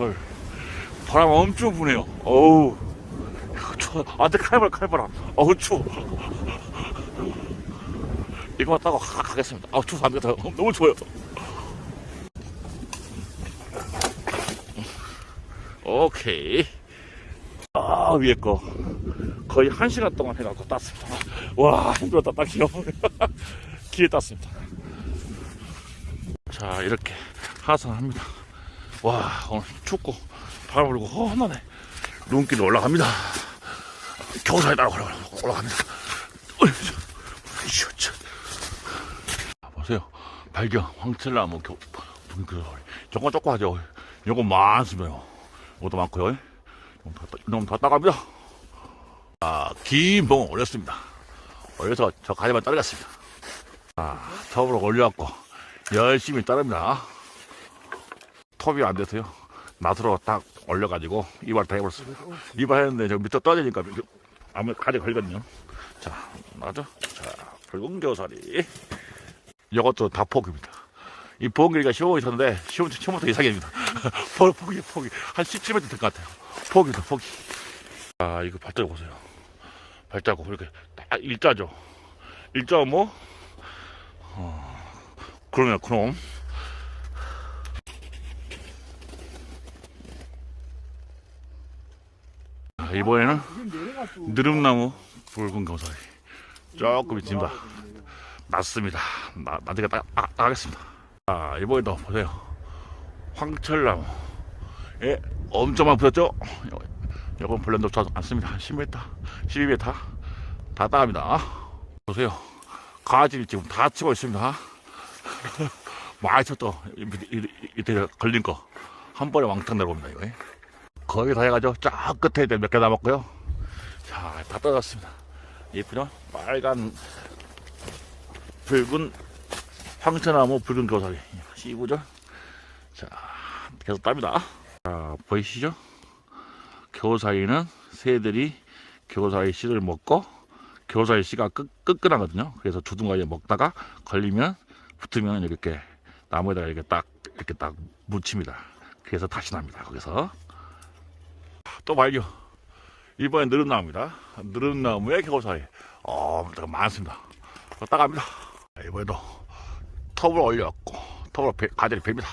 헐. 바람 엄청 부네요. 어우. 야, 추워. 아, 근데 칼바람, 칼바람. 어우, 추워. 이거만 따고 가, 가겠습니다. 아, 추워서 안 되겠다. 너무 추워요. 오케이. 아, 위에 거. 거의 한 시간 동안 해갖고 땄습니다. 와, 힘들었다, 딱히요. 기회 땄습니다. 자, 이렇게 하산합니다. 와, 오늘 춥고, 바람 불고, 허하네 눈길로 올라갑니다. 겨우사에 따라 올라- 올라갑니다. 아, 보세요. 발견, 황철나무, 겨, 그, 조금 조금 하죠. 요거 많습니다. 이것도 많고요. 너무 다, 따갑니다. 아, 긴봉 올렸습니다. 올려서 저 가지만 따르겠습니다. 아, 톱으로 올려갖고 열심히 따릅니다. 톱이 안 돼서요. 낫으로 딱 올려가지고 이발 다 해버렸습니다. 이발 했는데 저 밑에 떨어지니까 아무 가지 걸거든요. 자, 맞아. 자, 붉은 겨사리. 이것도 다 포기입니다. 이 보험기가 시험이 있었는데 시험 처음부터 이상입니다. 포- 포기 포기 한 17m 될 것 같아요. 포기다 포기. 아 이거 발자국 보세요. 발자국 이렇게 딱 일자죠. 일자 뭐? 어, 그러면 그럼 아, 이번에는 느릅나무 붉은 경사리 조금 있습니다. 맞습니다. 나, 나중에 딱, 아, 나가겠습니다. 아, 이번에도 보세요. 황철나무. 예, 엄청 많이 붙었죠? 이건 블렌더 잘 않습니다. 한 10m, 12m 다 따갑니다. 보세요. 가지를 지금 다 치고 있습니다. 많이 쳤죠? 이때 걸린 거. 한 번에 왕창 내려옵니다, 이거. 거의 다 해가지고 쫙 끝에 몇개 남았고요. 자, 다 떨어졌습니다. 예쁘죠? 빨간 붉은 황천나무 붉은 교사리 씨부죠 자 계속 땁니다. 자 보이시죠? 교사리는 새들이 교사리 씨를 먹고 교사리 씨가 끄, 끄끈하거든요. 그래서 주둥아리에 먹다가 걸리면 붙으면 이렇게 나무에다가 이렇게 딱 이렇게 딱 묻힙니다. 그래서 다시 납니다. 거기서 또 발견 이번엔 느릅나무입니다. 느릅나무의 교사리 엄청 많습니다. 또 따갑니다. 이번에도 톱을 올려갖고 톱으로 배- 가지를 베니다